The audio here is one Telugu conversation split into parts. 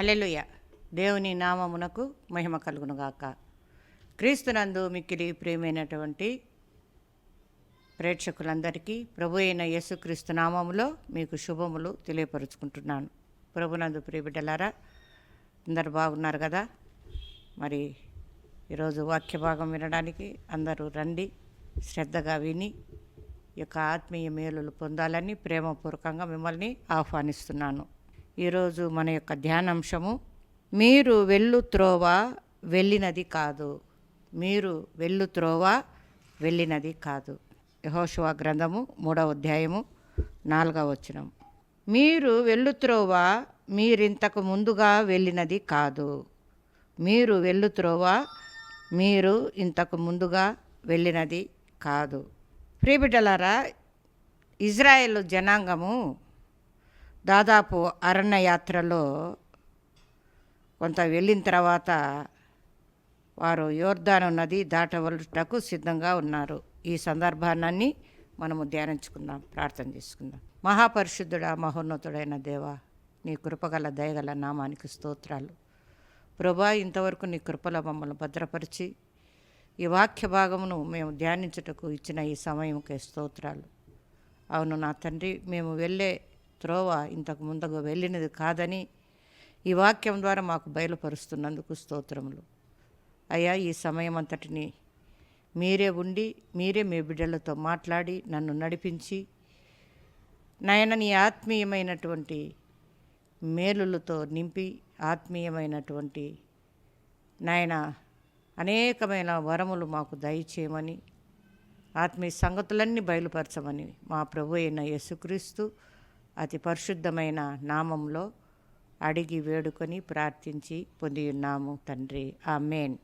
హలెలుయ దేవుని నామమునకు మహిమ కలుగునుగాక. క్రీస్తునందు మిక్కిలి ప్రియమైనటువంటి ప్రేక్షకులందరికీ ప్రభు అయిన యేసుక్రీస్తు నామములో మీకు శుభములు తెలియపరుచుకుంటున్నాను. ప్రభునందు ప్రియబిడ్డలారా అందరు బాగున్నారు కదా? మరి ఈరోజు వాక్య భాగం వినడానికి అందరూ రండి శ్రద్ధగా విని యొక్క ఆత్మీయ మేలులు పొందాలని ప్రేమపూర్వకంగా మిమ్మల్ని ఆహ్వానిస్తున్నాను. ఈరోజు మన యొక్క ధ్యానాంశము మీరు వెళ్ళు త్రోవ వెళ్ళినది కాదు. మీరు వెళ్ళు త్రోవ వెళ్ళినది కాదు. యహోశివ గ్రంథము మూడవ అధ్యాయము నాలుగవ వచనం. మీరు వెళ్ళు త్రోవ మీరింతకు ముందుగా వెళ్ళినది కాదు. మీరు వెళ్ళు త్రోవ మీరు ఇంతకు ముందుగా వెళ్ళినది కాదు. ప్రియబిడ్డలారా ఇజ్రాయెల్ జనాంగము దాదాపు అరణ్యయాత్రలో కొంత వెళ్ళిన తర్వాత వారు యోర్ధాను నది దాటవలటకు సిద్ధంగా ఉన్నారు. ఈ సందర్భాన్ని మనము ధ్యానించుకుందాం ప్రార్థన చేసుకుందాం. మహాపరిశుద్ధుడా మహోన్నతుడైన దేవా నీ కృపగల దయగల నామానికి స్తోత్రాలు. ప్రభా ఇంతవరకు నీ కృపలో మమ్మల్ని భద్రపరిచి ఈ వాక్య భాగమును మేము ధ్యానించుటకు ఇచ్చిన ఈ సమయంకే స్తోత్రాలు. అవును నా తండ్రి మేము వెళ్ళే త్రోవ ఇంతకు ముందుగా వెళ్ళినది కాదని ఈ వాక్యం ద్వారా మాకు బయలుపరుస్తున్నందుకు స్తోత్రములు. అయ్యా ఈ సమయం అంతటిని మీరే ఉండి మీరే మీ బిడ్డలతో మాట్లాడి నన్ను నడిపించి నాయన నీ ఆత్మీయమైనటువంటి మేలులతో నింపి ఆత్మీయమైనటువంటి నాయన అనేకమైన వరములు మాకు దయచేయమని ఆత్మీయ సంగతులన్నీ బయలుపరచమని మా ప్రభు అయిన యేసుక్రీస్తు అతి పరిశుద్ధమైన నామంలో అడిగి వేడుకొని ప్రార్థించి పొంది ఉన్నాము తండ్రి. ఆ మేన్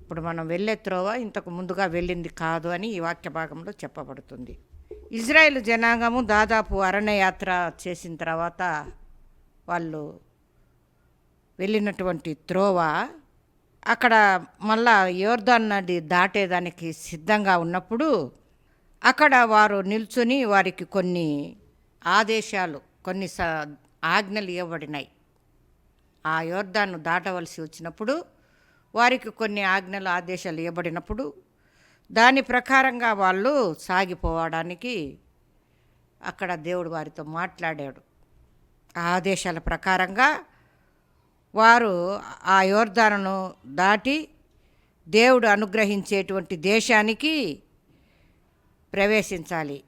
ఇప్పుడు మనం వెళ్ళే త్రోవ ఇంతకు ముందుగా వెళ్ళింది కాదు అని ఈ వాక్య భాగంలో చెప్పబడుతుంది. ఇజ్రాయెల్ జనాంగము దాదాపు అరణ్యయాత్ర చేసిన తర్వాత వాళ్ళు వెళ్ళినటువంటి త్రోవ అక్కడ మళ్ళా యోర్దాన్ నది దాటేదానికి సిద్ధంగా ఉన్నప్పుడు అక్కడ వారు నిల్చుని వారికి కొన్ని ఆదేశాలు కొన్ని స ఆజ్ఞలు ఇవ్వబడినాయి. ఆ యోర్దాను దాటవలసి వచ్చినప్పుడు వారికి కొన్ని ఆజ్ఞలు ఆదేశాలు ఇవ్వబడినప్పుడు దాని ప్రకారంగా వాళ్ళు సాగిపోవడానికి అక్కడ దేవుడు వారితో మాట్లాడాడు. ఆ ఆదేశాల ప్రకారంగా వారు ఆ యోర్ధాను దాటి దేవుడు అనుగ్రహించేటువంటి దేశానికి ప్రవేశించాలి.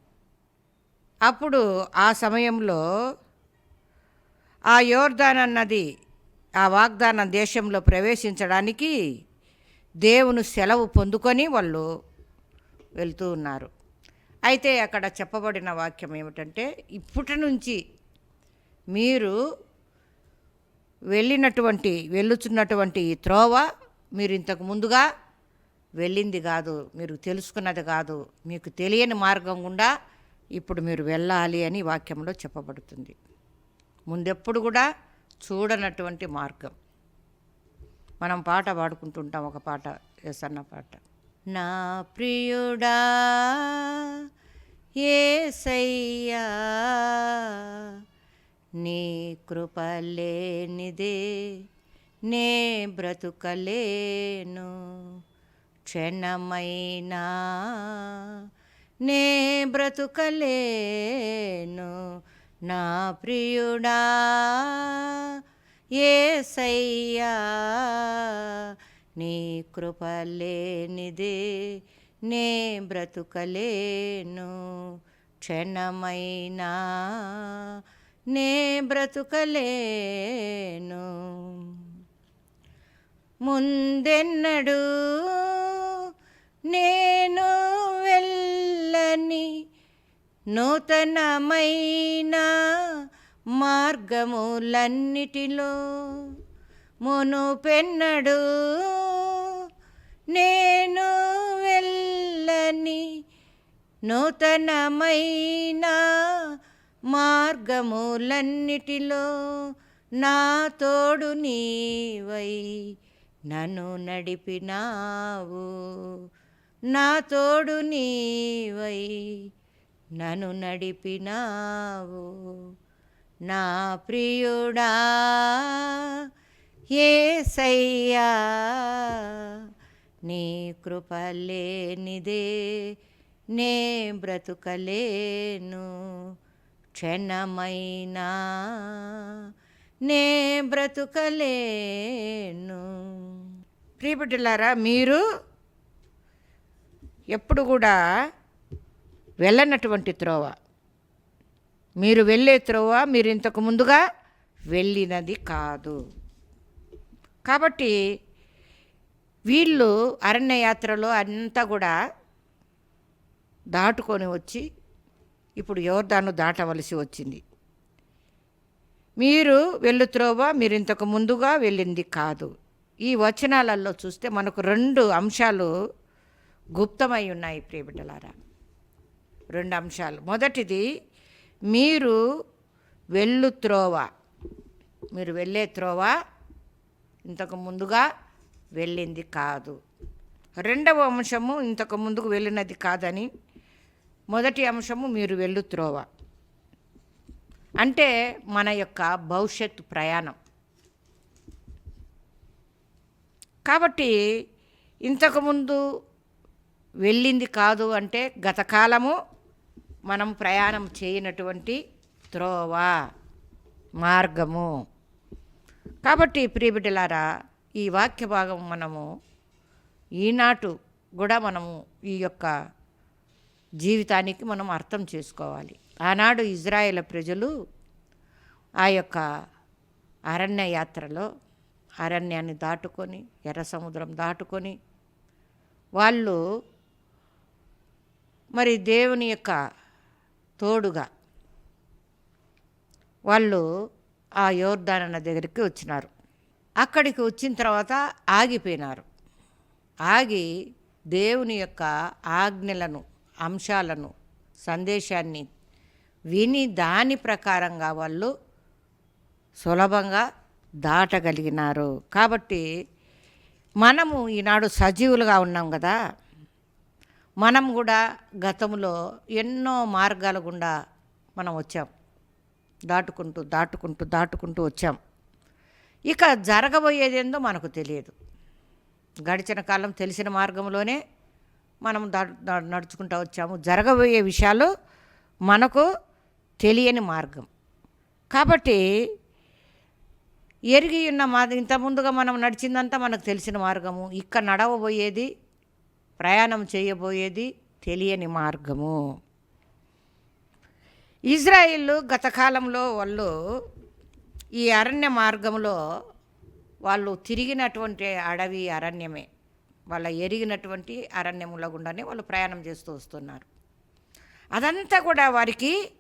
అప్పుడు ఆ సమయంలో ఆ యోర్ధాన్ అన్నది ఆ వాగ్దాన దేశంలో ప్రవేశించడానికి దేవుని సెలవు పొందుకొని వాళ్ళు వెళ్తూ ఉన్నారు. అయితే అక్కడ చెప్పబడిన వాక్యం ఏమిటంటే ఇప్పటి నుంచి మీరు వెళ్ళినటువంటి వెళ్ళుచున్నటువంటి ఈ త్రోవ మీరు ఇంతకు ముందుగా వెళ్ళింది కాదు మీరు తెలుసుకున్నది కాదు మీకు తెలియని మార్గం గుండా ఇప్పుడు మీరు వెళ్ళాలి అని వాక్యంలో చెప్పబడుతుంది. ముందెప్పుడు కూడా చూడనటువంటి మార్గం. మనం పాట పాడుకుంటుంటాం ఒక పాట ఎసన్న పాట. నా ప్రియుడా ఏసయ్యా నీ కృపలేనిదే నే బ్రతుకలేను. క్షణమైనా నే బ్రతుకలేను నా ప్రియుడా. ఏసయ్యా నీ కృపలేనిదే నే బ్రతుకలేను. క్షణమైనా నే బ్రతుకలేను. ముందెన్నడు నేను వెళ్ళని నూతనమైన మార్గములన్నిటిలో మునుపెన్నడు నేను వెళ్ళని నూతనమైన మార్గములన్నిటిలో నా తోడు నీవై నన్ను నడిపినావు. నా తోడు నీవై నన్ను నడిపినావు. నా ప్రియుడా ఏసయ్యా నీ కృపలేనిదే నే బ్రతుకలేను. క్షణమైనా నే బ్రతుకలేను. ప్రియపట్టులారా మీరు ఎప్పుడు కూడా వెళ్ళనటువంటి త్రోవ. మీరు వెళ్ళే త్రోవ మీరు ఇంతకు ముందుగా వెళ్ళినది కాదు. కాబట్టి వీళ్ళు అరణ్యయాత్రలో అంతా కూడా దాటుకొని వచ్చి ఇప్పుడు యోర్దాను దాటవలసి వచ్చింది. మీరు వెళ్ళు త్రోవ మీరు ఇంతకు ముందుగా వెళ్ళింది కాదు. ఈ వచనాలలో చూస్తే మనకు రెండు అంశాలు గుప్తమై ఉన్నాయి ప్రియబిడ్డలారా రెండు అంశాలు. మొదటిది మీరు వెళ్ళు త్రోవ. మీరు వెళ్ళే త్రోవ ఇంతకు ముందుగా వెళ్ళింది కాదు. రెండవ అంశము ఇంతకు ముందుకు వెళ్ళినది కాదని మొదటి అంశము మీరు వెళ్ళు త్రోవ. అంటే మన యొక్క భవిష్యత్తు ప్రయాణం. కాబట్టి ఇంతకుముందు వెళ్ళింది కాదు అంటే గతకాలము మనం ప్రయాణం చేయనటువంటి త్రోవ మార్గము. కాబట్టి ప్రియబిడ్డలారా ఈ వాక్య భాగం మనము ఈనాటు కూడా మనము ఈ యొక్క జీవితానికి మనం అర్థం చేసుకోవాలి. ఆనాడు ఇజ్రాయేల్ ప్రజలు ఆ యొక్క అరణ్య యాత్రలో అరణ్యాన్ని దాటుకొని ఎర్ర సముద్రం దాటుకొని వాళ్ళు మరి దేవుని యొక్క తోడుగా వాళ్ళు ఆ యోర్ధానన్న దగ్గరికి వచ్చినారు. అక్కడికి వచ్చిన తర్వాత ఆగిపోయినారు. ఆగి దేవుని యొక్క ఆజ్ఞలను అంశాలను సందేశాన్ని విని దాని ప్రకారంగా వాళ్ళు సులభంగా దాటగలిగినారు. కాబట్టి మనము ఈనాడు సజీవులుగా ఉన్నాం కదా. మనం కూడా గతంలో ఎన్నో మార్గాల గుండా మనం వచ్చాం. దాటుకుంటూ దాటుకుంటూ దాటుకుంటూ వచ్చాం. ఇక జరగబోయేదేందో మనకు తెలియదు. గడిచిన కాలం తెలిసిన మార్గంలోనే మనం దా నడుచుకుంటూ వచ్చాము. జరగబోయే విషయాలు మనకు తెలియని మార్గం. కాబట్టి ఎరిగి ఉన్న మా ఇంత ముందుగా మనం నడిచిందంతా మనకు తెలిసిన మార్గము. ఇక్కడ నడవబోయేది ప్రయాణం చేయబోయేది తెలియని మార్గము. ఇజ్రాయిల్ గత కాలంలో వాళ్ళు ఈ అరణ్య మార్గంలో వాళ్ళు తిరిగినటువంటి అడవి అరణ్యమే. వాళ్ళ ఎరిగినటువంటి అరణ్యముల గుండానే వాళ్ళు ప్రయాణం చేస్తూ వస్తున్నారు. అదంతా కూడా వారికి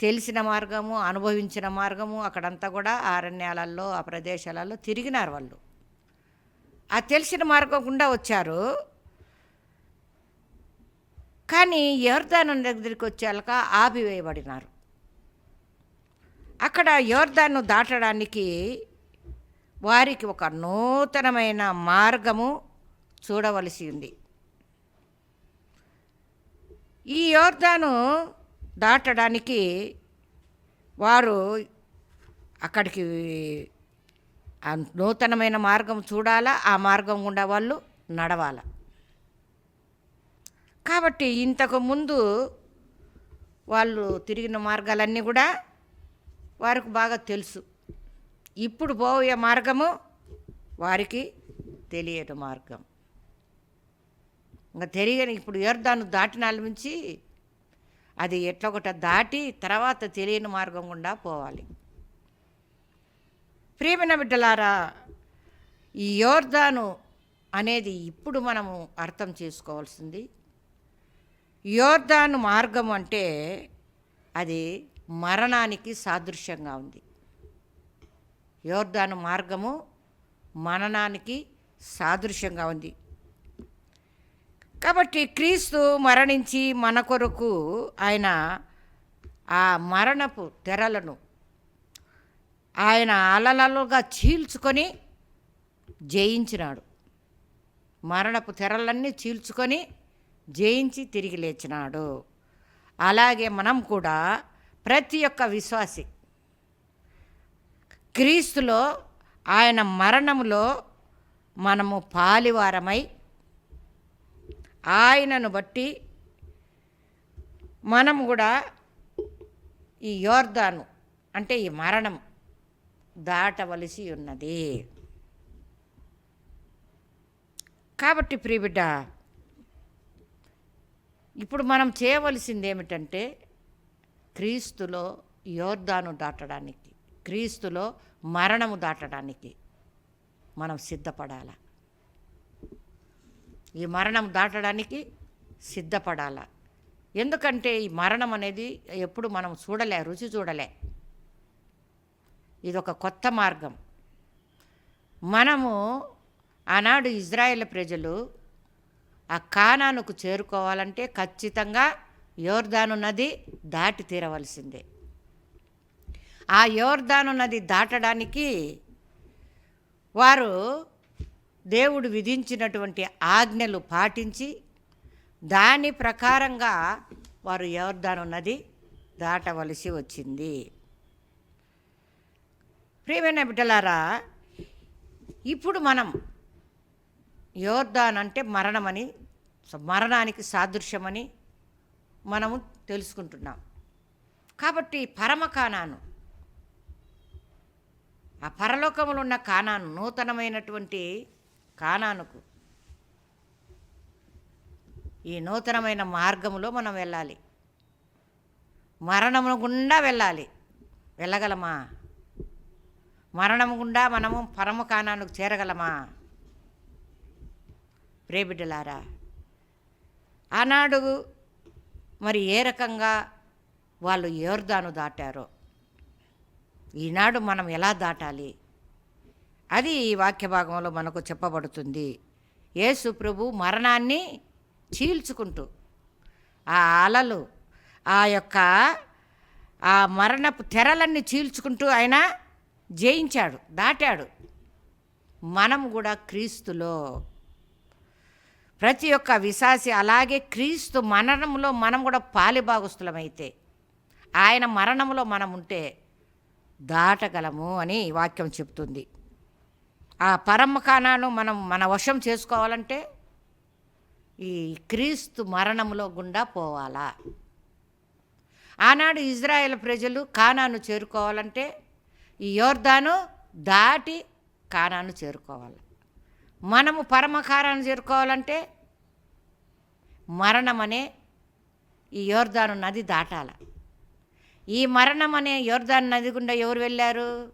తెలిసిన మార్గము అనుభవించిన మార్గము అక్కడంతా కూడా అరణ్యాలలో ఆ ప్రదేశాలలో తిరిగినారు వాళ్ళు. ఆ తెలిసిన మార్గం గుండా వచ్చారు. కానీ యోర్దాను దగ్గరికి వచ్చాక ఆపివేయబడినారు. అక్కడ యోర్దాను దాటడానికి వారికి ఒక నూతనమైన మార్గము చూడవలసి ఉంది. ఈ యోర్దాను దాటడానికి వారు అక్కడికి నూతనమైన మార్గం చూడాలా? ఆ మార్గం గుండా వాళ్ళు నడవాలా? కాబట్టి ఇంతకు ముందు వాళ్ళు తిరిగిన మార్గాలన్నీ కూడా వారికి బాగా తెలుసు. ఇప్పుడు పోయే మార్గము వారికి తెలియని మార్గం. ఇంకా తెలియని ఇప్పుడు ఎర్దాను దాటినాల నుంచి అది ఎట్లొకట దాటి తర్వాత తెలియని మార్గం గుండా పోవాలి. ప్రియమైన బిడ్డలారా ఈ యోర్దాను అనేది ఇప్పుడు మనము అర్థం చేసుకోవాల్సింది. యోర్ధాను మార్గం అంటే అది మరణానికి సాదృశ్యంగా ఉంది. యోర్ధాను మార్గము మరణానికి సాదృశ్యంగా ఉంది. కాబట్టి క్రీస్తు మరణించి మన కొరకు ఆయన ఆ మరణపు తెరలను ఆయన అలలలుగా చీల్చుకొని జయించినాడు. మరణపు తెరలన్నీ చీల్చుకొని జయించి తిరిగి లేచినాడు. అలాగే మనం కూడా ప్రతి ఒక్క విశ్వాసి క్రీస్తులో ఆయన మరణములో మనము పాలివారమై ఆయనను బట్టి మనం కూడా ఈ యోర్దాను అంటే ఈ మరణం దాటవలసి ఉన్నది. కాబట్టి ప్రియబిడ్డ ఇప్పుడు మనం చేయవలసింది ఏమిటంటే క్రీస్తులో యోర్ధాను దాటడానికి క్రీస్తులో మరణము దాటడానికి మనం సిద్ధపడాల? ఈ మరణం దాటడానికి సిద్ధపడాల? ఎందుకంటే ఈ మరణం అనేది ఎప్పుడు మనం చూడలే రుచి చూడలే. ఇది ఒక కొత్త మార్గం. మనము ఆనాడు ఇజ్రాయేల్ ప్రజలు ఆ కానానుకు చేరుకోవాలంటే ఖచ్చితంగా యోర్దాను నది దాటి తీరవలసిందే. ఆ యోర్దాను నది దాటడానికి వారు దేవుడు విధించినటువంటి ఆజ్ఞలు పాటించి దాని ప్రకారంగా వారు యోర్దాను నది దాటవలసి వచ్చింది. ప్రియమైన బిడ్డలారా ఇప్పుడు మనం యోర్దాన్ అంటే మరణమని మరణానికి సాదృశ్యమని మనము తెలుసుకుంటున్నాం. కాబట్టి పరమ కానాను ఆ పరలోకములో ఉన్న కానాను నూతనమైనటువంటి కానానుకు ఈ నూతనమైన మార్గములో మనం వెళ్ళాలి. మరణము గుండా వెళ్ళాలి. వెళ్ళగలమా? మరణము గుండా మనము పరమ కానానికి చేరగలమా? ప్రేబిడ్డలారా ఆనాడు మరి ఏ రకంగా వాళ్ళు యోర్దాను దాటారో ఈనాడు మనం ఎలా దాటాలి? అది ఈ వాక్య భాగంలో మనకు చెప్పబడుతుంది. యేసు ప్రభు మరణాన్ని చీల్చుకుంటూ ఆ అలలు ఆ యొక్క ఆ మరణపు తెరలన్నీ చీల్చుకుంటూ ఆయన జయించాడు దాటాడు. మనం కూడా క్రీస్తులో ప్రతి ఒక్క విశాసి అలాగే క్రీస్తు మరణంలో మనం కూడా పాలిభాగస్తులమైతే ఆయన మరణంలో మనం ఉంటే దాటగలము అని వాక్యం చెప్తుంది. ఆ పరమకానాను మనం మన వశం చేసుకోవాలంటే ఈ క్రీస్తు మరణంలో గుండా పోవాలా? ఆనాడు ఇజ్రాయెల్ ప్రజలు కానాను చేరుకోవాలంటే ఈ యోర్దాను దాటి కానాను చేరుకోవాలి. మనము పరమకారాన్ని చేరుకోవాలంటే మరణం అనే ఈ యోర్దాను నది దాటాల. ఈ మరణం అనే యోర్దాను నది గుండా ఎవరు వెళ్ళారు?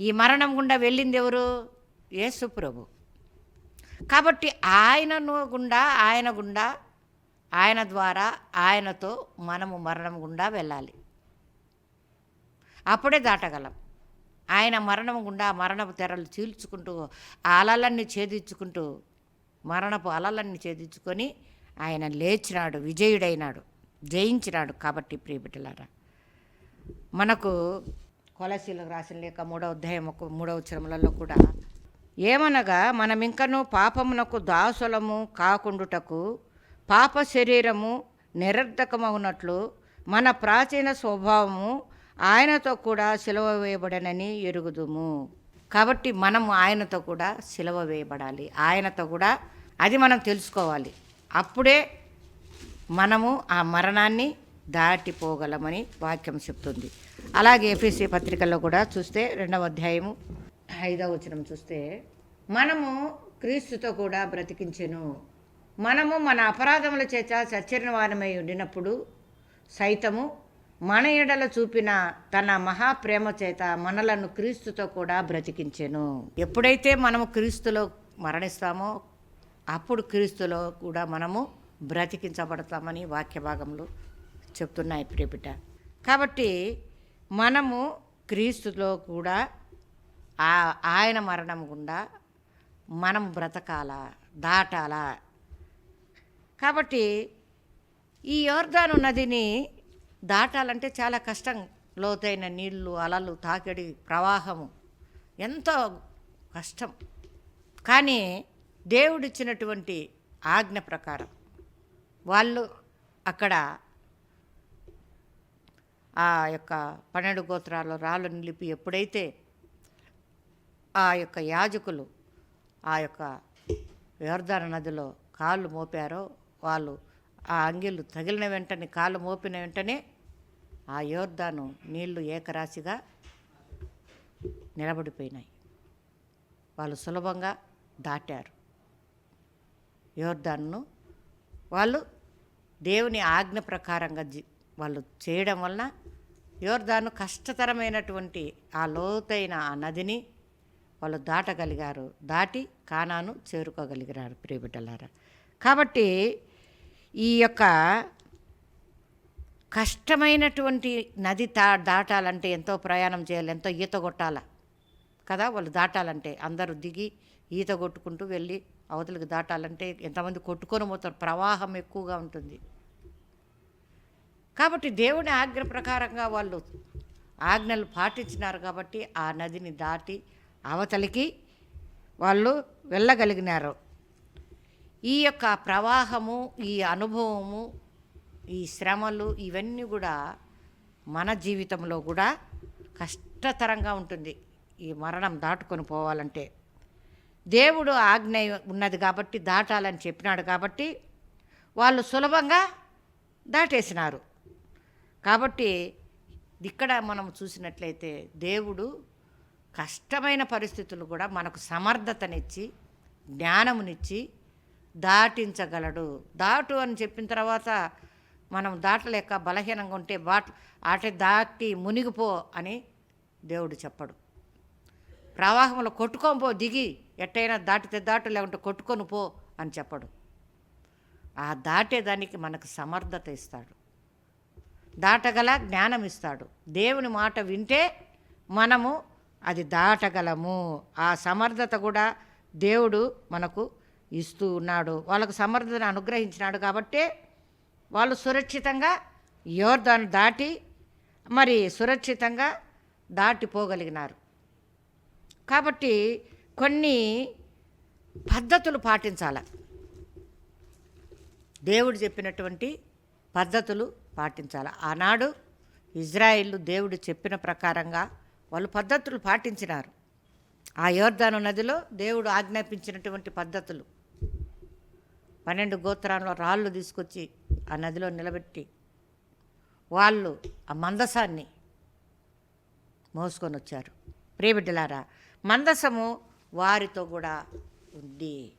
ఈ మరణం గుండా వెళ్ళింది ఎవరు? యేసు ప్రభు. కాబట్టి ఆయనను గుండా ఆయన గుండా ఆయన ద్వారా ఆయనతో మనము మరణం గుండా వెళ్ళాలి. అప్పుడే దాటగలం. ఆయన మరణం గుండా మరణపు తెరలు చీల్చుకుంటూ ఆ అలలన్నీ ఛేదించుకుంటూ మరణపు అలలన్నీ ఛేదించుకొని ఆయన లేచినాడు విజయుడైనాడు జయించినాడు కాబట్టి ప్రియబిడ్డలారా మనకు కొలసీలకు రాసిన లేక మూడవ అధ్యాయం ఒక మూడవ చరములలో కూడా ఏమనగా మనం ఇంకనూ పాపమునకు దాసులము కాకుండుటకు పాప శరీరము నిరర్ధకమవునట్లు మన ప్రాచీన స్వభావము ఆయనతో కూడా సిలవ వేయబడనని ఎరుగుదుము. కాబట్టి మనము ఆయనతో కూడా సిలవ వేయబడాలి. ఆయనతో కూడా అది మనం తెలుసుకోవాలి. అప్పుడే మనము ఆ మరణాన్ని దాటిపోగలమని వాక్యం చెప్తుంది. అలాగే ఎఫ్ఎస్సి పత్రికల్లో కూడా చూస్తే రెండవ అధ్యాయము ఐదవ వచనం చూస్తే మనము క్రీస్తుతో కూడా బ్రతికించెను. మనము మన అపరాధముల చేత సచ్చరిన వారమై ఉండినప్పుడు సైతము మన ఎడల చూపిన తన మహాప్రేమ చేత మనలను క్రీస్తుతో కూడా బ్రతికించెను. ఎప్పుడైతే మనము క్రీస్తులో మరణిస్తామో అప్పుడు క్రీస్తులో కూడా మనము బ్రతికించబడతామని వాక్య భాగంలో చెప్తున్నాయి ప్రియపిట. కాబట్టి మనము క్రీస్తులో కూడా ఆ ఆయన మరణం గుండా మనం బ్రతకాలా దాటాలా? కాబట్టి ఈ యోర్ధాను నదిని దాటాలంటే చాలా కష్టం. లోతైన నీళ్ళు అలలు తాకిడి ప్రవాహము. ఎంతో కష్టం. కానీ దేవుడిచ్చినటువంటి ఆజ్ఞ ప్రకారం వాళ్ళు అక్కడ ఆ యొక్క పన్నెండు గోత్రాలు రాళ్ళు నిలిపి ఎప్పుడైతే ఆ యొక్క యాజకులు ఆ యొక్క యోర్ధాన నదిలో కాళ్ళు మోపారో వాళ్ళు ఆ అంగిళ్ళు తగిలిన వెంటనే కాళ్ళు మోపిన వెంటనే ఆ యోర్ధాను నీళ్ళు ఏకరాశిగా నిలబడిపోయినాయి. వాళ్ళు సులభంగా దాటారు. యోర్ధాన్ను వాళ్ళు దేవుని ఆజ్ఞ ప్రకారంగా జి వాళ్ళు చేయడం వలన యోర్ధాను కష్టతరమైనటువంటి ఆ లోతైన ఆ నదిని వాళ్ళు దాటగలిగారు. దాటి కానాను చేరుకోగలిగారు ప్రియబిడ్డలారా. కాబట్టి ఈ యొక్క కష్టమైనటువంటి నది దా దాటాలంటే ఎంతో ప్రయాణం చేయాలి ఎంతో ఈత కొట్టాల? కదా వాళ్ళు దాటాలంటే అందరూ దిగి ఈత కొట్టుకుంటూ వెళ్ళి అవతలికి దాటాలంటే ఎంతమంది కొట్టుకొని పోతారు ప్రవాహం ఎక్కువగా ఉంటుంది. కాబట్టి దేవుని ఆజ్ఞ ప్రకారంగా వాళ్ళు ఆజ్ఞలు పాటించినారు కాబట్టి ఆ నదిని దాటి అవతలికి వాళ్ళు వెళ్ళగలిగినారు. ఈ యొక్క ప్రవాహము ఈ అనుభవము ఈ శ్రమలు ఇవన్నీ కూడా మన జీవితంలో కూడా కష్టతరంగా ఉంటుంది. ఈ మరణం దాటుకొని పోవాలంటే దేవుడు ఆజ్ఞ ఉన్నది కాబట్టి దాటాలని చెప్పినాడు కాబట్టి వాళ్ళు సులభంగా దాటేసినారు. కాబట్టి ఇక్కడ మనం చూసినట్లయితే దేవుడు కష్టమైన పరిస్థితులు కూడా మనకు సమర్థతనిచ్చి జ్ఞానమునిచ్చి దాటించగలడు. దాటు అని చెప్పిన తర్వాత మనం దాటలేక బలహీనంగా ఉంటే బాట ఆట దాటి మునిగిపో అని దేవుడు చెప్పడు. ప్రవాహంలో కొట్టుకొని పో దిగి ఎట్టయినా దాటితే దాటు లేకుంటే కొట్టుకొని పో అని చెప్పడు. ఆ దాటేదానికి మనకు సమర్థత ఇస్తాడు. దాటగల జ్ఞానం ఇస్తాడు. దేవుని మాట వింటే మనము అది దాటగలము. ఆ సమర్థత కూడా దేవుడు మనకు ఇస్తూ ఉన్నాడు. వాళ్ళకు సమర్థతను అనుగ్రహించినాడు కాబట్టే వాళ్ళు సురక్షితంగా యోర్దాను దాటి మరి సురక్షితంగా దాటిపోగలిగినారు. కాబట్టి కొన్ని పద్ధతులు పాటించాల. దేవుడు చెప్పినటువంటి పద్ధతులు పాటించాలి. ఆనాడు ఇజ్రాయిల్ దేవుడు చెప్పిన ప్రకారంగా వాళ్ళు పద్ధతులు పాటించినారు. ఆ యోర్ధాను నదిలో దేవుడు ఆజ్ఞాపించినటువంటి పద్ధతులు. పన్నెండు గోత్రాల్లో రాళ్ళు తీసుకొచ్చి ఆ నదిలో నిలబెట్టి వాళ్ళు ఆ మందసాన్ని మోసుకొని వచ్చారు. ప్రియబిడ్డలారా మందసము వారితో కూడా ఉంది.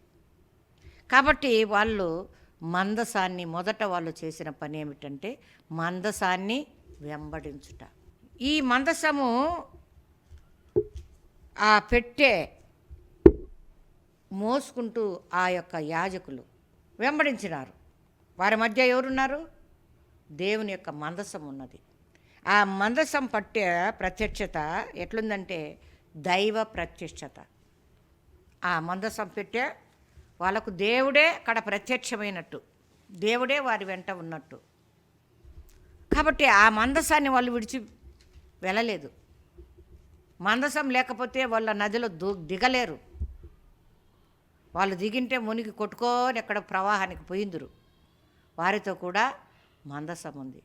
కాబట్టి వాళ్ళు మందసాన్ని మొదట వాళ్ళు చేసిన పని ఏమిటంటే మందసాన్ని వెంబడించుట. ఈ మందసము ఆ పెట్టే మోసుకుంటూ ఆ యొక్క యాజకులు వెంబడించినారు. వారి మధ్య ఎవరున్నారు? దేవుని యొక్క మందసం ఉన్నది. ఆ మందసం పట్టే ప్రత్యక్షత ఎట్లుందంటే దైవ ప్రత్యక్షత. ఆ మందసం పెట్టే వాళ్ళకు దేవుడే అక్కడ ప్రత్యక్షమైనట్టు. దేవుడే వారి వెంట ఉన్నట్టు. కాబట్టి ఆ మందసాన్ని వాళ్ళు విడిచి వెళ్ళలేదు. మందసం లేకపోతే వాళ్ళ నదిలో దూ దిగలేరు. వాళ్ళు దిగింటే మునిగి కొట్టుకొని ఎక్కడ ప్రవాహానికి పోయిందురు. వారితో కూడా మందసం ఉంది.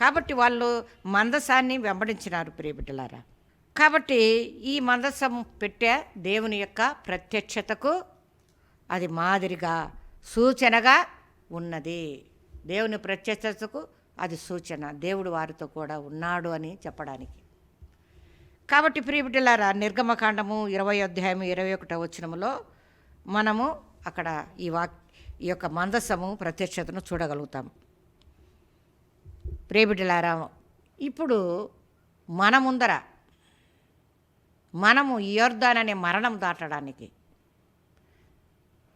కాబట్టి వాళ్ళు మందసాన్ని వెంబడించినారు ప్రియబిడ్డలారా కాబట్టి ఈ మందసం పెట్టే దేవుని యొక్క ప్రత్యక్షతకు అది మాదిరిగా సూచనగా ఉన్నది. దేవుని ప్రత్యక్షతకు అది సూచన. దేవుడు వారితో కూడా ఉన్నాడు అని చెప్పడానికి. కాబట్టి ప్రియబిడ్డలారా నిర్గమకాండము ఇరవై అధ్యాయం ఇరవై ఒకటో వచ్చినములో మనము అక్కడ ఈ వాక్ ఈ యొక్క మందసము ప్రత్యక్షతను చూడగలుగుతాం ప్రియబిడ్డలారా ఇప్పుడు మన ముందర మనము ఈ యోర్దాన్ అనే మరణం దాటడానికి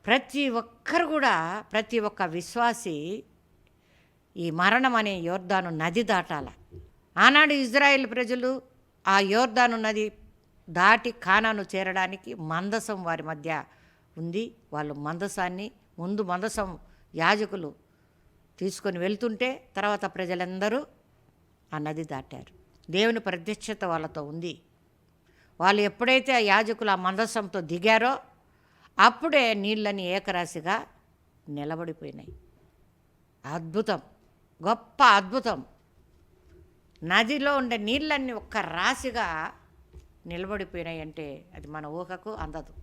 ప్రతి ఒక్కరు కూడా ప్రతి ఒక్క విశ్వాసి ఈ మరణం అనే యోర్దాను నది దాటాల. ఆనాడు ఇజ్రాయెల్ ప్రజలు ఆ యోర్దాను నది దాటి ఖానాను చేరడానికి మందసం వారి మధ్య ఉంది. వాళ్ళు మందసాన్ని ముందు మందసం యాజకులు తీసుకొని వెళ్తుంటే తర్వాత ప్రజలందరూ ఆ నది దాటారు. దేవుని ప్రత్యక్షత వాళ్ళతో ఉంది. వాళ్ళు ఎప్పుడైతే ఆ యాజకులు ఆ మందసంతో దిగారో అప్పుడే నీళ్ళని ఏకరాశిగా నిలబడిపోయినాయి. అద్భుతం. గొప్ప అద్భుతం. నదిలో ఉండే నీళ్ళన్నీ ఒక్క రాశిగా నిలబడిపోయినాయంటే అది మన ఊహకు అందదు.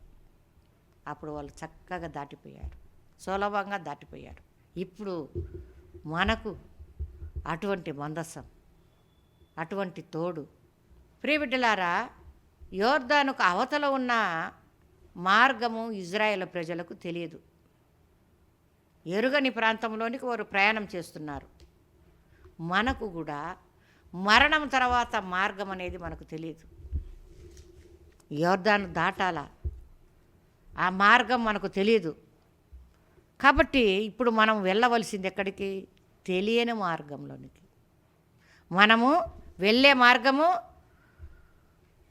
అప్పుడు వాళ్ళు చక్కగా దాటిపోయారు. సులభంగా దాటిపోయారు ఇప్పుడు మనకు అటువంటి మందసం అటువంటి తోడు. ప్రియబిడ్డలారా యోర్దానుకు అవతల ఉన్న మార్గము ఇజ్రాయేల్ ప్రజలకు తెలియదు. ఎరుగని ప్రాంతంలోనికి వారు ప్రయాణం చేస్తున్నారు. మనకు కూడా మరణం తర్వాత మార్గం అనేది మనకు తెలియదు. యోర్దాను దాటాల? ఆ మార్గం మనకు తెలియదు. కాబట్టి ఇప్పుడు మనం వెళ్ళవలసింది ఎక్కడికి? తెలియని మార్గంలోనికి. మనము వెళ్ళే మార్గము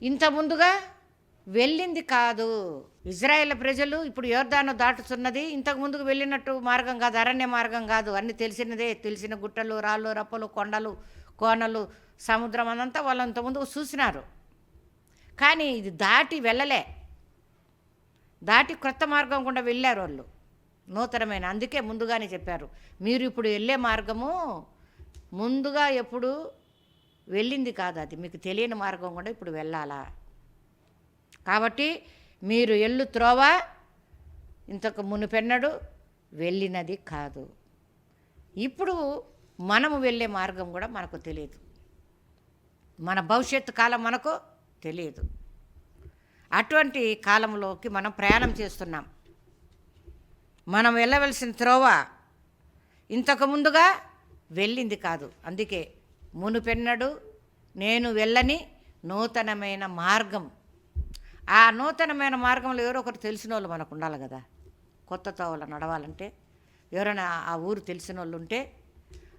ఇంత ముందుగా వెళ్ళింది కాదు. ఇజ్రాయేల్ ప్రజలు ఇప్పుడు యోర్దాను దాటుతున్నది. ఇంతకు ముందుకు వెళ్ళినట్టు మార్గం కాదు అరణ్య మార్గం కాదు. అన్ని తెలిసినదే. తెలిసిన గుట్టలు రాళ్ళు రప్పలు కొండలు కోనలు సముద్రం అనంతా వాళ్ళు ఇంతకుముందు చూసినారు. కానీ ఇది దాటి వెళ్ళలే. దాటి క్రొత్త మార్గం గుండా వెళ్ళారు వాళ్ళు. నూతనమైన. అందుకే ముందుగానే చెప్పారు. మీరు ఇప్పుడు వెళ్ళే మార్గము ముందుగా ఎప్పుడు వెళ్ళింది కాదు అది. మీకు తెలియని మార్గం కూడా ఇప్పుడు వెళ్ళాలా? కాబట్టి మీరు ఎల్లు త్రోవ ఇంతకు మునుపెన్నడు వెళ్ళినది కాదు. ఇప్పుడు మనము వెళ్ళే మార్గం కూడా మనకు తెలియదు. మన భవిష్యత్తు కాలం మనకు తెలియదు. అటువంటి కాలంలోకి మనం ప్రయాణం చేస్తున్నాం. మనం వెళ్ళవలసిన త్రోవ ఇంతకు ముందుగా వెళ్ళింది కాదు. అందుకే మునుపెన్నడు నేను వెళ్ళని నూతనమైన మార్గం. ఆ నూతనమైన మార్గంలో ఎవరో ఒకరు తెలిసిన వాళ్ళు మనకు ఉండాలి కదా. కొత్త తోవలు నడవాలంటే ఎవరైనా ఆ ఊరు తెలిసిన వాళ్ళు ఉంటే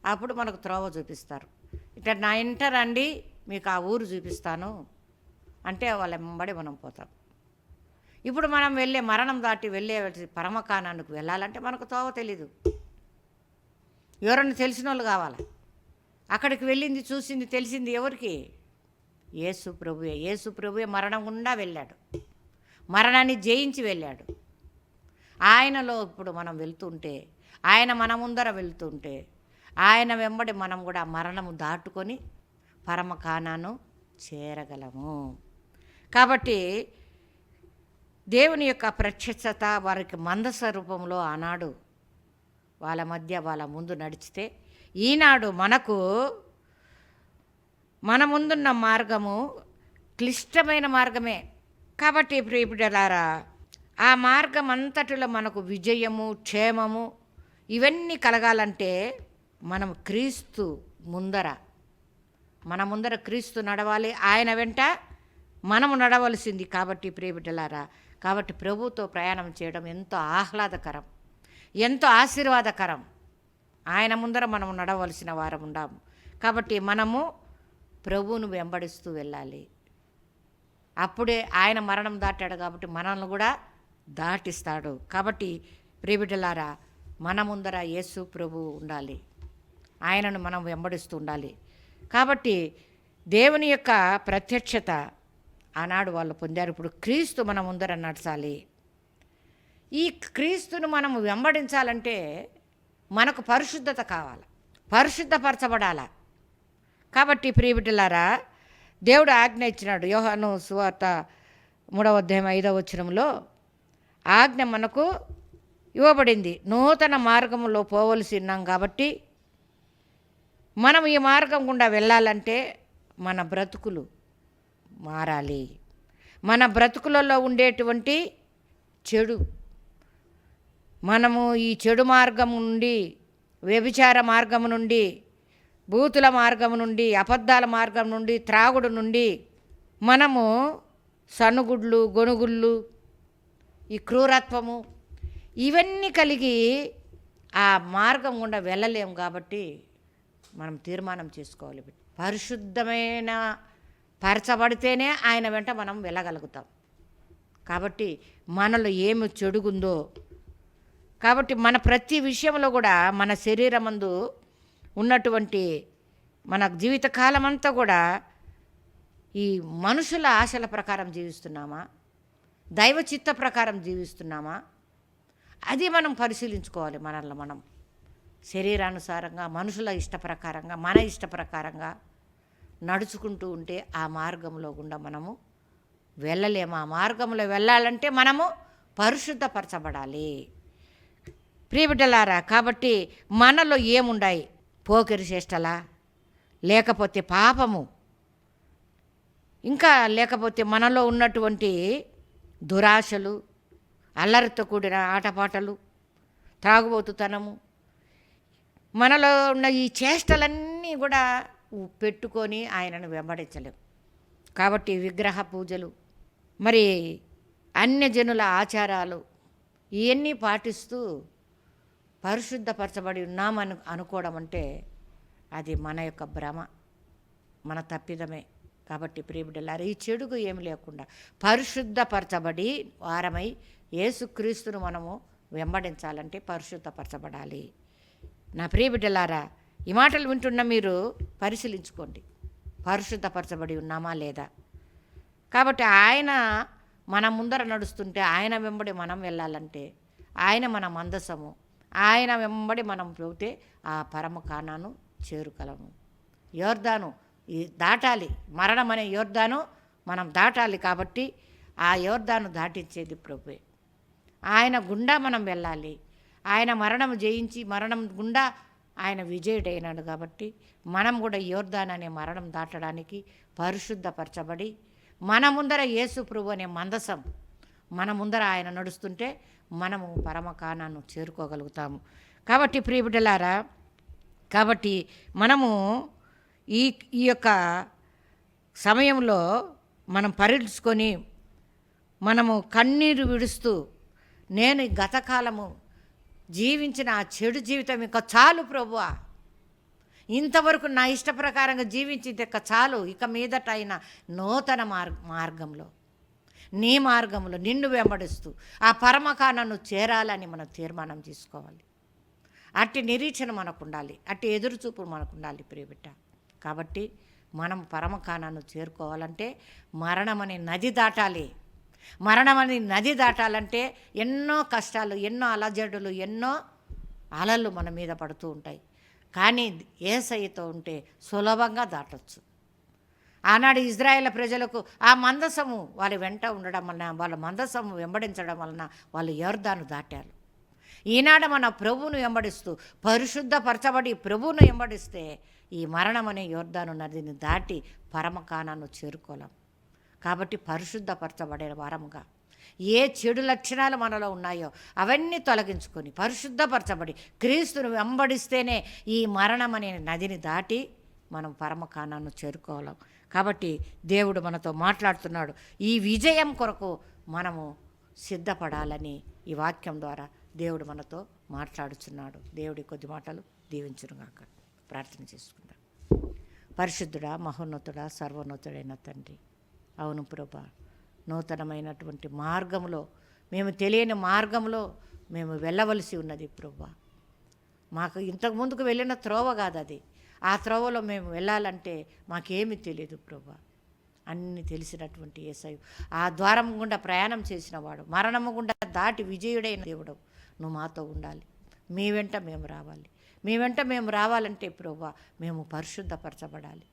అప్పుడు మనకు త్రోవ చూపిస్తారు. ఇట్లా నా ఇంట రండి మీకు ఆ ఊరు చూపిస్తాను. అంటే వాళ్ళ వెంబడి మనం పోతాం. ఇప్పుడు మనం వెళ్ళే మరణం దాటి వెళ్ళే పరమకానానికి వెళ్ళాలంటే మనకు తోవ తెలీదు. ఎవరన్నా తెలిసిన వాళ్ళు కావాలి? అక్కడికి వెళ్ళింది చూసింది తెలిసింది ఎవరికి? యేసు ప్రభుయే యేసు ప్రభుయే మరణం గుండా వెళ్ళాడు. మరణాన్ని జయించి వెళ్ళాడు. ఆయనలో ఇప్పుడు మనం వెళ్తుంటే ఆయన మన ముందర వెళ్తుంటే ఆయన వెంబడి మనం కూడా మరణము దాటుకొని పరమకానాను చేరగలము. కాబట్టి దేవుని యొక్క ప్రత్యక్షత వారికి మందస రూపంలో ఆనాడు వాళ్ళ మధ్య వాళ్ళ ముందు నడిచితే ఈనాడు మనకు మన ముందున్న మార్గము క్లిష్టమైన మార్గమే. కాబట్టి ప్రియబిడ్డలారా ఆ మార్గం అంతటిలో మనకు విజయము క్షేమము ఇవన్నీ కలగాలంటే మనం క్రీస్తు ముందర మన ముందర క్రీస్తు నడవాలి. ఆయన వెంట మనము నడవలసింది. కాబట్టి ప్రియబిడ్డలారా కాబట్టి ప్రభుతో ప్రయాణం చేయడం ఎంతో ఆహ్లాదకరం ఎంతో ఆశీర్వాదకరం. ఆయన ముందర మనం నడవలసిన వారం ఉండాము. కాబట్టి మనము ప్రభువును వెంబడిస్తూ వెళ్ళాలి. అప్పుడే ఆయన మరణం దాటాడు కాబట్టి మనల్ని కూడా దాటిస్తాడు. కాబట్టి ప్రియబిడ్డలారా మన ముందర యేసు ప్రభు ఉండాలి. ఆయనను మనం వెంబడిస్తూ ఉండాలి. కాబట్టి దేవుని యొక్క ప్రత్యక్షత ఆనాడు వాళ్ళు పొందారు. ఇప్పుడు క్రీస్తు మన ముందర నడచాలి. ఈ క్రీస్తును మనం వెంబడించాలంటే మనకు పరిశుద్ధత కావాలి. పరిశుద్ధపరచబడాల. కాబట్టి ప్రియబిడ్డలారా దేవుడు ఆజ్ఞ ఇచ్చినాడు. యోహాను సువార్త మూడవ అధ్యాయం ఐదవ వచ్చినంలో ఆజ్ఞ మనకు ఇవ్వబడింది. నూతన మార్గంలో పోవలసి ఉన్నాం కాబట్టి మనం ఈ మార్గం గుండా వెళ్ళాలంటే మన బ్రతుకులు మారాలి. మన బ్రతుకులలో ఉండేటువంటి చెడు. మనము ఈ చెడు మార్గం నుండి వ్యభిచార మార్గం నుండి బూతుల మార్గం నుండి అబద్ధాల మార్గం నుండి త్రాగుడు నుండి మనము సనుగుడ్లు గొనుగుళ్ళు ఈ క్రూరత్వము ఇవన్నీ కలిగి ఆ మార్గం గుండా వెళ్ళలేము కాబట్టి మనం తీర్మానం చేసుకోవాలి. పరిశుద్ధమైన పరచబడితేనే ఆయన వెంట మనం వెళ్ళగలుగుతాం. కాబట్టి మనలో ఏమి చెడుగుందో కాబట్టి మన ప్రతి విషయంలో కూడా మన శరీరమందు ఉన్నటువంటి మన జీవితకాలం అంతా కూడా ఈ మనుషుల ఆశల ప్రకారం జీవిస్తున్నామా? దైవ చిత్త ప్రకారం జీవిస్తున్నామా? అది మనం పరిశీలించుకోవాలి మనల్ని మనం. శరీరానుసారంగా మనుషుల ఇష్ట ప్రకారంగా మన ఇష్ట ప్రకారంగా. నడుచుకుంటూ ఉంటే ఆ మార్గంలో గుండా మనము వెళ్ళలేము. ఆ మార్గంలో వెళ్ళాలంటే మనము పరిశుద్ధపరచబడాలి. ప్రియబిడ్డలారా కాబట్టి మనలో ఏముండాయి? పోకిరి చేష్టలా లేకపోతే పాపము. ఇంకా లేకపోతే మనలో ఉన్నటువంటి దురాశలు అల్లరితో కూడిన ఆటపాటలు త్రాగుబోతుతనము. మనలో ఉన్న ఈ చేష్టలన్నీ కూడా పెట్టుకొని ఆయనను వెంబడించలేం. కాబట్టి విగ్రహ పూజలు మరి అన్యజనుల ఆచారాలు ఇవన్నీ పాటిస్తూ పరిశుద్ధపరచబడి ఉన్నామని అనుకోవడం అంటే అది మన యొక్క భ్రమ మన తప్పిదమే. కాబట్టి ప్రియబిడ్డలారా ఈ చెడుగు ఏమి లేకుండా పరిశుద్ధపరచబడి వారమై యేసుక్రీస్తును మనము వెంబడించాలంటే పరిశుద్ధపరచబడాలి. నా ప్రియబిడ్డలారా ఈ మాటలు వింటున్న మీరు పరిశీలించుకోండి. పరిశుద్ధపరచబడి ఉన్నామా లేదా? కాబట్టి ఆయన మన ముందర నడుస్తుంటే ఆయన వెంబడి మనం వెళ్ళాలంటే ఆయన మన మందసము ఆయన వెంబడి మనం పోతే ఆ పరమ కాణాను చేరుకలము. యోర్దాను ఈ దాటాలి. మరణం అనే యోర్దాను మనం దాటాలి కాబట్టి ఆ యోర్దాను దాటించేది ప్రభువే. ఆయన గుండా మనం వెళ్ళాలి. ఆయన మరణం జయించి మరణం గుండా ఆయన విజయుడైనాడు కాబట్టి మనం కూడా యోర్దాన్ అనే మరణం దాటడానికి పరిశుద్ధపరచబడి మన ముందర యేసు ప్రభు అనే మందసం మన ముందర ఆయన నడుస్తుంటే మనము పరమకాణాన్ని చేరుకోగలుగుతాము. కాబట్టి ప్రియబిడ్డలారా కాబట్టి మనము ఈ ఈ యొక్క సమయంలో మనం పరీక్షించుకొని మనము కన్నీరు విడుస్తూ నేను గతకాలము జీవించిన ఆ చెడు జీవితం ఇంకా చాలు ప్రభువా. ఇంతవరకు నా ఇష్ట ప్రకారంగా జీవించింది ఇక చాలు. ఇక మీదట అయిన నూతన మార్గ మార్గంలో నీ మార్గంలో నిన్ను వెంబడిస్తూ ఆ పరమకానను చేరాలని మనం తీర్మానం తీసుకోవాలి అట్టి నిరీక్షణ మనకు ఉండాలి అట్టి ఎదురుచూపు మనకు ఉండాలి ప్రియబిడ్డ. కాబట్టి మనం పరమకానాన్ని చేరుకోవాలంటే మరణం అనే నది దాటాలి. మరణం అనే నది దాటాలంటే ఎన్నో కష్టాలు ఎన్నో అలజడులు ఎన్నో అలలు మన మీద పడుతూ ఉంటాయి. కానీ ఏసైతో ఉంటే సులభంగా దాటొచ్చు. ఆనాడు ఇజ్రాయేల్ ప్రజలకు ఆ మందసము వాళ్ళ వెంట ఉండడం వలన వాళ్ళ మందసము వెంబడించడం వలన వాళ్ళు యోర్దాను దాటారు. ఈనాడు మన ప్రభువును వెంబడిస్తూ పరిశుద్ధపరచబడి ప్రభువును వెంబడిస్తే ఈ మరణం అనే యోర్దాను నదిని దాటి పరమకాణాన్ని చేరుకోలేం. కాబట్టి పరిశుద్ధపరచబడే వారముగా. ఏ చెడు లక్షణాలు మనలో ఉన్నాయో అవన్నీ తొలగించుకొని పరిశుద్ధపరచబడి క్రీస్తును వెంబడిస్తేనే ఈ మరణం అనే నదిని దాటి మనం పరమకాణాన్ని చేరుకోవాలం. కాబట్టి దేవుడు మనతో మాట్లాడుతున్నాడు. ఈ విజయం కొరకు మనము సిద్ధపడాలని ఈ వాక్యం ద్వారా దేవుడు మనతో మాట్లాడుచున్నాడు. దేవుడి కొద్ది మాటలు దీవించునుగాక ప్రార్థన చేసుకుందాం. పరిశుద్ధుడా మహోన్నతుడా సర్వోన్నతుడైన తండ్రి అవును ప్రభా. నూతనమైనటువంటి మార్గంలో మేము తెలియని మార్గంలో మేము వెళ్ళవలసి ఉన్నది ప్రభా. మాకు ఇంతకు ముందుకు వెళ్ళిన త్రోవ కాదు అది. ఆ త్రోవలో మేము వెళ్ళాలంటే మాకేమీ తెలియదు ప్రభా. అన్ని తెలిసినటువంటి ఏసయ్య. ఆ ద్వారం గుండా ప్రయాణం చేసినవాడు మరణము గుండా దాటి విజయుడైన దేవుడు. నువ్వు మాతో ఉండాలి. మీ వెంట మేము రావాలి. మీ వెంట మేము రావాలంటే ప్రభా మేము పరిశుద్ధపరచబడాలి.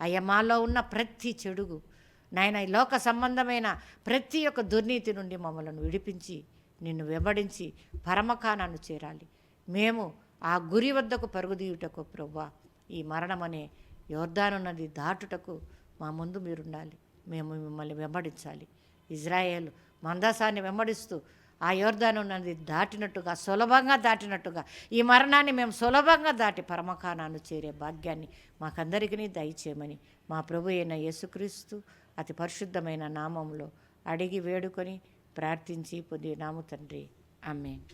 అయ్యా మాలో ఉన్న ప్రతి చెడుగు నాయన ఈ లోక సంబంధమైన ప్రతి ఒక్క దుర్నీతి నుండి మమ్మలను విడిపించి నిన్ను వెంబడించి పరమకానాన్ని చేరాలి. మేము ఆ గురి వద్దకు పరుగుదీయుటకు ప్రభా ఈ మరణం అనే యోర్ధాను నది దాటుటకు మా ముందు మీరుండాలి. మేము మిమ్మల్ని వెంబడించాలి. ఇజ్రాయేల్ మందాసాన్ని వెంబడిస్తూ ఆ యోర్ధాను నది దాటినట్టుగా సులభంగా దాటినట్టుగా ఈ మరణాన్ని మేము సులభంగా దాటి పరమకానాన్ని చేరే భాగ్యాన్ని మాకందరికీ దయచేయమని మా ప్రభు అయిన యేసుక్రీస్తు అతి పరిశుద్ధమైన నామంలో అడిగి వేడుకొని ప్రార్థించి పొందినాము తండ్రి. అమ్మేన్